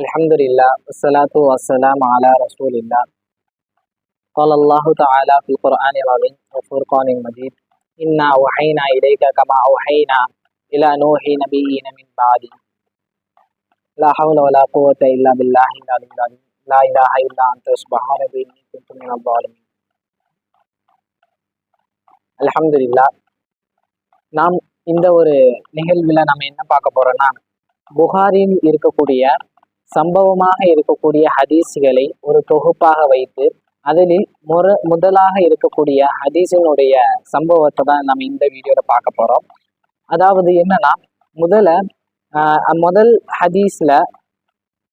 الحمد لله والصلاة والسلام على رسول الله قال الله تعالى في القرآن العظيم والفرقان المجيد إنا أوحينا إليك كما أوحينا إلى نوح نبينا من بعد لا حول ولا قوة إلا بالله العلي العظيم لا إله إلا أنت سبحانك إني كنت من الظالمين الحمد لله நாம் இந்த ஒரு நிகழ்வில் நம்ம என்ன பார்க்க போறோம்னா புகாரில் இருக்கக்கூடிய சம்பவமாக இருக்கக்கூடிய ஹதீஸ்களை ஒரு தொகுப்பாக வைத்து அதில் முற முதலாக இருக்கக்கூடிய ஹதீஸினுடைய சம்பவத்தை தான் நம்ம இந்த வீடியோவில் பார்க்க போறோம். அதாவது என்னன்னா முதல்ல ஆஹ் முதல் ஹதீஸ்ல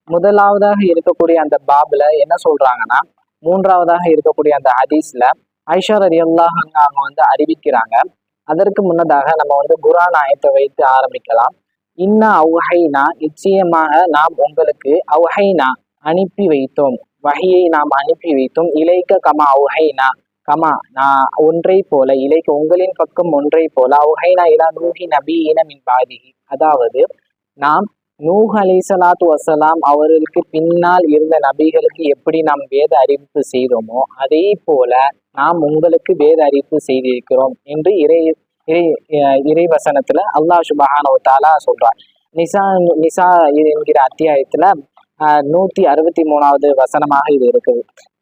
முதலாவதாக இருக்கக்கூடிய அந்த பாபில் என்ன சொல்றாங்கன்னா மூன்றாவதாக இருக்கக்கூடிய அந்த ஹதீஸ்ல ஐஷா ரதி அவங்க வந்து அறிவிக்கிறாங்க. அதற்கு முன்னதாக நம்ம வந்து குரான் ஆயத்தை வைத்து ஆரம்பிக்கலாம். இன்னா அவுஹைனா நிச்சயமாக நாம் உங்களுக்கு அவுஹைனா அனுப்பி வைத்தோம். வகையை நாம் அனுப்பி வைத்தோம். இலைக்க கமா அவுஹைனா. கமா நான் ஒன்றை போல இலைக்கு உங்களின் பக்கம் ஒன்றை போல அவுஹைனா இலா நூஹி நபி இனமின் பாதிகி அதாவது நாம் நூஹ் அலி சலாத்து வசலாம் அவர்களுக்கு பின்னால் இருந்த நபிகளுக்கு எப்படி நாம் வேத அறிவிப்பு செய்தோமோ அதே போல நாம் உங்களுக்கு வேத அறிவிப்பு செய்திருக்கிறோம் என்று இறை இறை இறைவசனத்துல அல்லாஹ் சுபஹானவ தாலா சொல்றான். நிசா நிசா என்கிற அத்தியாயத்துல நூத்தி அறுபத்தி மூணாவது வசனமாக இது இருக்குது.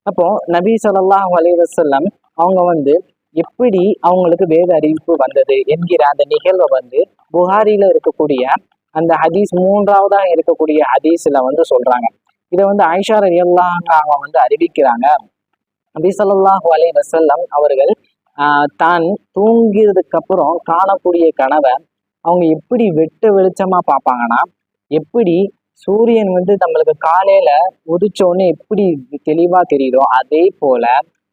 அப்போ நபி சொல்லாஹ் அலி வசல்லம் அவங்க வந்து எப்படி அவங்களுக்கு வேத அறிவிப்பு வந்தது என்கிற அந்த நிகழ்வை வந்து புகாரில இருக்கக்கூடிய அந்த ஹதீஸ் மூன்றாவதாக இருக்கக்கூடிய ஹதீஸ்ல வந்து சொல்றாங்க. இதை வந்து ஐஷா ரவி அவங்க வந்து அறிவிக்கிறாங்க. நபி சொல்லாஹு அலி வசல்லம் அவர்கள் தான் தூங்கிறதுக்கு அப்புறம் காணக்கூடிய கனவை அவங்க எப்படி வெட்ட வெளிச்சமா பார்ப்பாங்கன்னா எப்படி சூரியன் வந்து நம்மளுக்கு காலையில உதிச்சோன்னு எப்படி தெளிவா தெரியுதோ அதே போல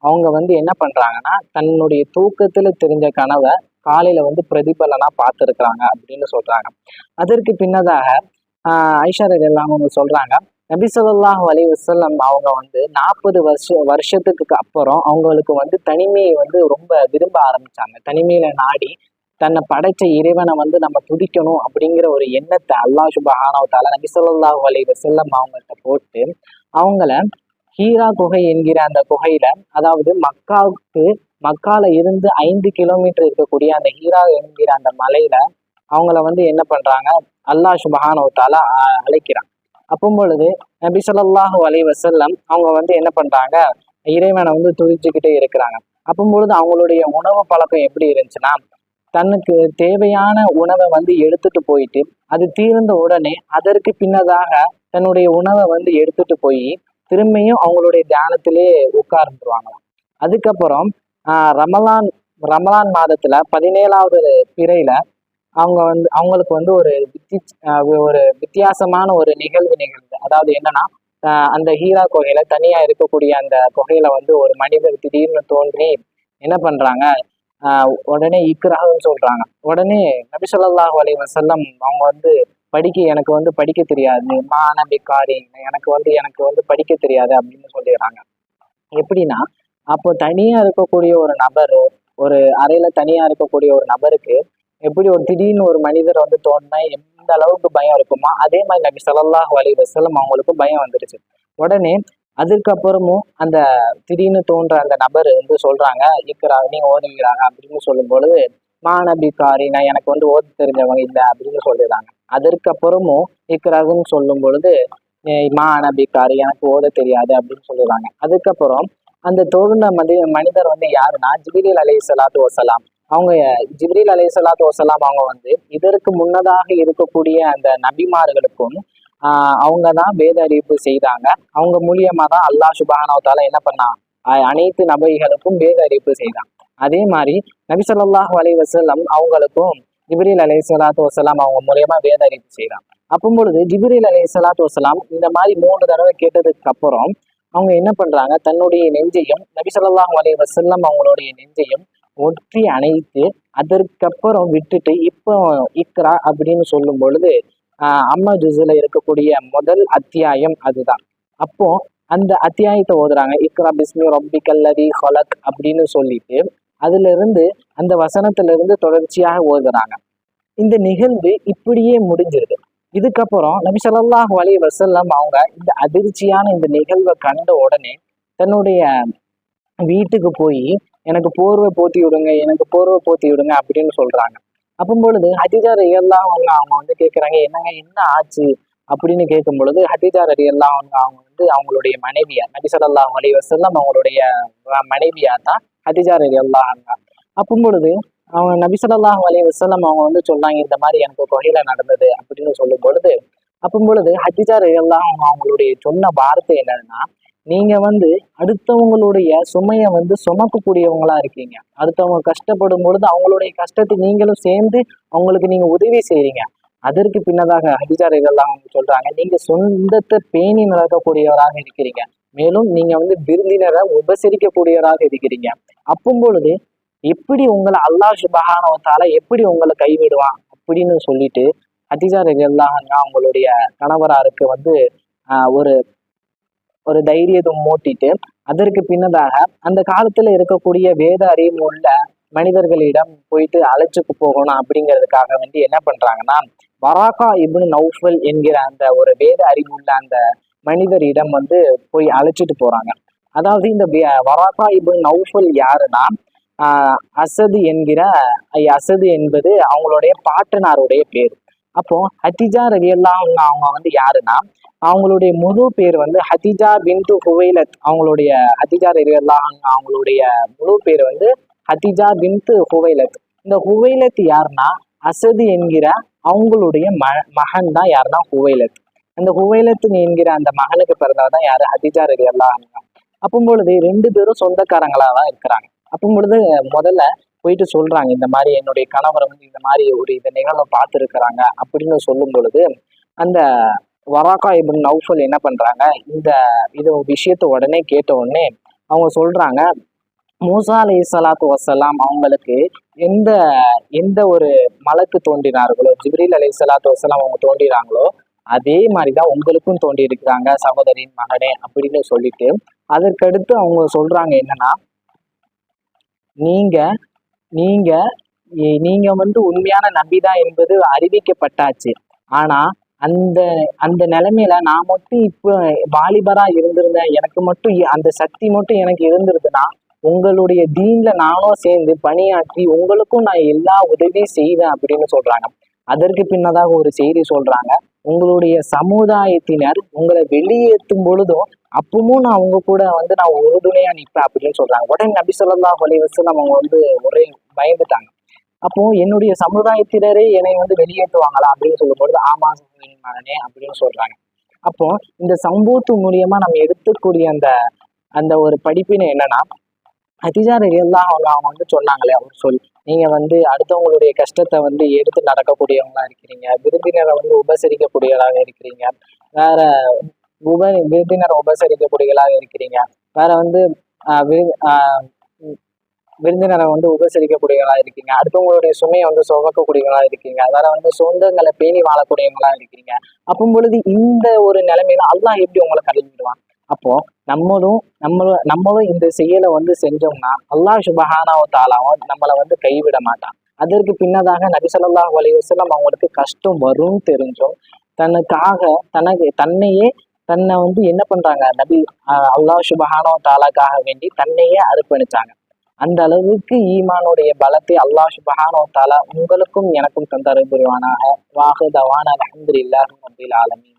அவங்க வந்து என்ன பண்றாங்கன்னா தன்னுடைய தூக்கத்துல தெரிஞ்ச கனவை காலையில வந்து பிரதிபலனா பார்த்துருக்குறாங்க அப்படின்னு சொல்றாங்க. அதற்கு பின்னதாக ஆஹ் ஐஷா ரவி அவங்க சொல்றாங்க நபி சொல்லாஹ் அலி வசல்லம் அவங்க வந்து நாற்பது வருஷ வருஷத்துக்கு அப்புறம் அவங்களுக்கு வந்து தனிமையை வந்து ரொம்ப விரும்ப ஆரம்பிச்சாங்க. தனிமையில நாடி தன்னை படைச்ச இறைவனை வந்து நம்ம துடிக்கணும் அப்படிங்கிற ஒரு எண்ணத்தை அல்லா சுபஹானவத்தால நபி சொல்லாஹ் அலி வசல்லம் அவங்கள்ட்ட போட்டு அவங்கள ஹீரா குகை என்கிற அந்த குகையில அதாவது மக்காவுக்கு மக்கால இருந்து ஐந்து கிலோமீட்டர் இருக்கக்கூடிய அந்த ஹீரா என்கிற அந்த மலையில அவங்கள வந்து என்ன பண்றாங்க? அல்லாஹ் சுபஹானவத்தால அழைக்கிறான். அப்போம் பொழுது நபி சொல்லாஹு அலி வசல்லம் அவங்க வந்து என்ன பண்றாங்க? இறைவனை வந்து துதிச்சுக்கிட்டே இருக்கிறாங்க. அப்போம் பொழுது அவங்களுடைய உணவு பழக்கம் எப்படி இருந்துச்சுன்னா தனக்கு தேவையான உணவை வந்து எடுத்துட்டு போயிட்டு அது தீர்ந்த உடனே அதற்கு பின்னதாக தன்னுடைய உணவை வந்து எடுத்துட்டு போய் திரும்பியும் அவங்களுடைய தியானத்திலே உட்கார்ந்துருவாங்களாம் அதுக்கப்புறம் ஆஹ் ரமலான் ரமலான் மாதத்துல பதினேழாவது பிறையில அவங்க வந்து அவங்களுக்கு வந்து ஒரு வித்தி ஒரு வித்தியாசமான ஒரு நிகழ்வு நிகழ்வு. அதாவது என்னன்னா அந்த ஹீரா குகையில தனியா இருக்கக்கூடிய அந்த குகையில வந்து ஒரு மனிதர் திடீர்னு தோன்றி என்ன பண்றாங்க? உடனே இக்ரான்னு சொல்றாங்க. உடனே நபிசல்லாஹ் அலி வசல்லம் அவங்க வந்து படிக்க எனக்கு வந்து படிக்க தெரியாது. மானபி காரி எனக்கு வந்து எனக்கு வந்து படிக்க தெரியாது அப்படின்னு சொல்லிடுறாங்க. எப்படின்னா அப்போ தனியா இருக்கக்கூடிய ஒரு நபர் ஒரு அறையில தனியா இருக்கக்கூடிய ஒரு நபருக்கு எப்படி ஒரு திடீர்னு ஒரு மனிதர் வந்து தோணுனா எந்த அளவுக்கு பயம் இருக்குமோ அதே மாதிரி நபி சலல்லாஹ் அலி வசலம் அவங்களுக்கு பயம் வந்துருச்சு. உடனே அதுக்கப்புறமும் அந்த திடீர்னு தோன்ற அந்த நபர் வந்து சொல்றாங்க இருக்கிறாங்க நீங்க ஓதுகிறாங்க அப்படின்னு சொல்லும் பொழுது மாநபிக்காரி நான் எனக்கு வந்து ஓது தெரிஞ்சவங்க இல்லை அப்படின்னு சொல்லிடுறாங்க. அதற்கப்புறமும் இருக்கிறாங்கன்னு சொல்லும் பொழுது மாநபிக்காரி எனக்கு ஓத தெரியாது அப்படின்னு சொல்லிடுறாங்க. அதுக்கப்புறம் அந்த தோழுன மதி மனிதர் வந்து யாருன்னா ஜிபிரியல் அலி சலாத்து வசலாம் அவங்க ஜிப்ரீல் அலி சலாத்து வசலாம் அவங்க வந்து இதற்கு முன்னதாக இருக்கக்கூடிய அந்த நபிமார்களுக்கும் அவங்க தான் வேத அறிவிப்பு செய்தாங்க. அவங்க மூலியமா தான் அல்லாஹ் சுபானவத்தால என்ன பண்ணா அனைத்து நபைகளுக்கும் வேத அறிவிப்பு செய்தான். அதே மாதிரி நபி சொல்லாஹ் அலி வசலம் அவங்களுக்கும் ஜிப்ரீல் அலி சலாத்து வசலாம் அவங்க மூலியமா வேத அறிவிப்பு செய்தாங்க அப்போ பொழுது ஜிப்ரீல் அலி சலாத்து வசலாம் இந்த மாதிரி மூணு தடவை கேட்டதுக்கு அப்புறம் அவங்க என்ன பண்றாங்க தன்னுடைய நெஞ்சையும் நபி சொல்லாஹ் அலி வசல்லம் அவங்களுடைய நெஞ்சையும் ஒற்றி அணைத்து அதற்கப்புறம் விட்டுட்டு இப்போ இக்ரா அப்படின்னு சொல்லும் பொழுது ஆஹ் அம்மா ஜுஸ்ல இருக்கக்கூடிய முதல் அத்தியாயம் அதுதான். அப்போ அந்த அத்தியாயத்தை ஓதுறாங்க. இக்ரா பிஸ்மி ரொப்பி கல்லதி ஹொலக் அப்படின்னு சொல்லிட்டு அதுல இருந்து அந்த வசனத்துல இருந்து தொடர்ச்சியாக ஓதுறாங்க. இந்த நிகழ்வு இப்படியே முடிஞ்சிருது. இதுக்கப்புறம் நபி ஸல்லல்லாஹு அலைஹி வஸல்லம் அவங்க இந்த அதிர்ச்சியான இந்த நிகழ்வை கண்ட உடனே தன்னுடைய வீட்டுக்கு போய் எனக்கு போர்வை போத்தி விடுங்க எனக்கு போர்வை போத்தி விடுங்க அப்படின்னு சொல்றாங்க. அப்பும் பொழுது ஹதிஜா எல்லாம் அவங்க அவங்க வந்து கேட்குறாங்க என்னங்க என்ன ஆச்சு? அப்படின்னு கேட்கும் பொழுது ஹதிஜா எல்லாம் அவங்க அவங்க வந்து அவங்களுடைய மனைவியார் நபிசல்லா ஸல்லல்லாஹு வசல்லாம் அவங்களுடைய அஹ், மனைவியா தான் ஹதிஜா அந்த அப்பும் பொழுது அவங்க நபிசல்லா ஸல்லல்லாஹு வசல்லாம் அவங்க வந்து சொன்னாங்க இந்த மாதிரி எனக்கு கொகையில நடந்தது அப்படின்னு சொல்லும் பொழுது அப்போ பொழுது ஹதிஜா எல்லாம் அவங்க அவங்களுடைய சொன்ன வார்த்தை என்னதுன்னா நீங்க வந்து அடுத்தவங்களுடைய சுமையை வந்து சுமக்கக்கூடியவங்களா இருக்கீங்க. அடுத்தவங்க கஷ்டப்படும் பொழுது அவங்களுடைய கஷ்டத்தை நீங்களும் சேர்ந்து அவங்களுக்கு நீங்க உதவி செய்றீங்க. அதற்கு பின்னதாக ஹதிஜார் இதெல்லாம் சொல்றாங்க நீங்க சொந்தத்தை பேணி நடக்கக்கூடியவராக இருக்கிறீங்க. மேலும் நீங்க வந்து விருந்தினரை உபசரிக்கக்கூடியவராக இருக்கிறீங்க. அப்பும் பொழுது எப்படி உங்களை அல்லாஹ் சுபகானவத்தால எப்படி உங்களை கைவிடுவான்? அப்படின்னு சொல்லிட்டு ஹதிஜார் இதெல்லாம் அவங்களுடைய கணவராருக்கு வந்து ஒரு ஒரு தைரியத்தை மூட்டிட்டு அதற்கு பின்னதாக அந்த காலத்துல இருக்கக்கூடிய வேத அறிவு உள்ள மனிதர்களிடம் போயிட்டு அழைச்சுக்கு போகணும் அப்படிங்கிறதுக்காக வேண்டி என்ன பண்றாங்கன்னா வராக்கா இப்னு நௌஃபல் என்கிற அந்த ஒரு வேத அறிவுள்ள அந்த மனிதரிடம் வந்து போய் அழைச்சிட்டு போறாங்க. அதாவது இந்த வராக்கா இப்னு நௌஃபல் யாருன்னா அசது என்கிற ஐ, அசது என்பது அவங்களுடைய பாட்டனாருடைய பேர். அப்போ ஹத்திஜா ரலியல்லாஹு அவங்க வந்து யாருன்னா அவங்களுடைய முழு பேர் வந்து ஹதிஜா பின்டு ஹுவைலத் அவங்களுடைய ஹதிஜா ரலியல்லாஹு அவங்களுடைய முழு பேர் வந்து ஹதிஜா பின்து ஹுவைலத். இந்த ஹுவைலத் யாருன்னா அசது என்கிற அவங்களுடைய ம மகன் தான் யாருன்னா ஹுவைலத். அந்த ஹுவைலத் என்கிற அந்த மகனுக்கு பிறந்தவர் தான் யாரு? ஹதிஜா ரலியல்லாஹு அன்ஹா. அப்போ பொழுது ரெண்டு பேரும் சொந்தக்காரங்களா தான் இருக்கிறாங்க. அப்போ பொழுது முதல்ல போயிட்டு சொல்றாங்க இந்த மாதிரி என்னுடைய கணவர் வந்து இந்த மாதிரி ஒரு இந்த நிகழ்வை பார்த்துருக்குறாங்க அப்படின்னு சொல்லும் பொழுது அந்த வராக்கா இபின் நௌஃபல் என்ன பண்றாங்க இந்த இது விஷயத்த உடனே கேட்ட உடனே அவங்க சொல்றாங்க மூசா அலி சலாத்து வசலாம் அவங்களுக்கு எந்த எந்த ஒரு மலக்கு தோன்றினார்களோ ஜிப்ரீல் அலி சலாத்து வசலாம் அவங்க தோன்றினாங்களோ அதே மாதிரிதான் உங்களுக்கும் தோண்டி இருக்கிறாங்க சகோதரின் மகனே அப்படின்னு சொல்லிட்டு. அதற்கடுத்து அவங்க சொல்றாங்க என்னன்னா நீங்க நீங்க நீங்க வந்து உண்மையான நபிதான் என்பது அறிவிக்கப்பட்டாச்சு. ஆனா அந்த அந்த நிலைமையில நான் மட்டும் இப்போ வாலிபரா இருந்திருந்தேன். எனக்கு மட்டும் அந்த சக்தி மட்டும் எனக்கு இருந்திருதுன்னா உங்களுடைய தீன்ல நானும் சேர்ந்து பணியாற்றி உங்களுக்கும் நான் எல்லா உதவியும் செய்வேன் அப்படின்னு சொல்றாங்க. அதற்கு பின்னதாக ஒரு செய்தி சொல்றாங்க. உங்களுடைய சமுதாயத்தினர் உங்களை வெளியேற்றும் பொழுதும் அப்பவும் நான் அவங்க கூட வந்து நான் உறுதுணையா நிற்பேன் அப்படின்னு சொல்றாங்க. உடனே நபி சொல்லா வச்சு வஸல்லம் அவங்க வந்து ஒரே பயந்துட்டாங்க. அப்போ என்னுடைய சமுதாயத்தினரே என்னை வந்து வெளியேற்றுவாங்களா? அப்படின்னு சொல்லும்பொழுது ஆமா மகனே அப்படின்னு சொல்றாங்க. அப்போ இந்த சம்பவத்து மூலியமா நம்ம எடுத்துக்கூடிய அந்த அந்த ஒரு படிப்பினை என்னன்னா ஹதிஜார் எல்லாம் அவங்க அவங்க வந்து சொன்னாங்களே அவர் சொல். நீங்க வந்து அடுத்தவங்களுடைய கஷ்டத்தை வந்து எடுத்து நடக்கக்கூடியவங்களா இருக்கிறீங்க. விருந்தினரை வந்து உபசரிக்கக்கூடியவராக இருக்கிறீங்க. வேற உப விருந்தினரை உபசரிக்கக்கூடியவர்களாக இருக்கிறீங்க. வேற வந்து விருந்தினரை வந்து உபசரிக்கக்கூடியவர்களா இருக்கீங்க. அடுத்தவங்களுடைய சுமையை வந்து சுமக்கக்கூடியவர்களா இருக்கீங்க. வேற வந்து சொந்தங்களை பேணி வாழக்கூடியவங்களா இருக்கீங்க. அப்போ பொழுது இந்த ஒரு நிலைமையில அல்லாஹ் எப்படி உங்களை கைவிடுவான் அப்போ நம்மளும் நம்மளும் நம்மளும் இந்த செயலை வந்து செஞ்சோம்னா அல்லாஹ் சுபஹானாவோ தாலாவும் நம்மளை வந்து கைவிட மாட்டான். அதற்கு பின்னதாக நபி வலிவசலம் அவங்களுக்கு கஷ்டம் வரும் தெரிஞ்சும் தனக்காக தனக்கு தன்னையே தன்னை வந்து என்ன பண்றாங்க? நபி அல்லாஹ் சுபஹானோ தாலாக்காக வேண்டி தன்னையே அர்ப்பணிச்சாங்க. அந்த அளவுக்கு ஈமானுடைய பலத்தை அல்லாஹ் சுபஹானோ தாலா உங்களுக்கும் எனக்கும் தந்தரு புரிவானாக. வாஹு தவான் அலமதுல்லாஹி ரபில் ஆலமின்.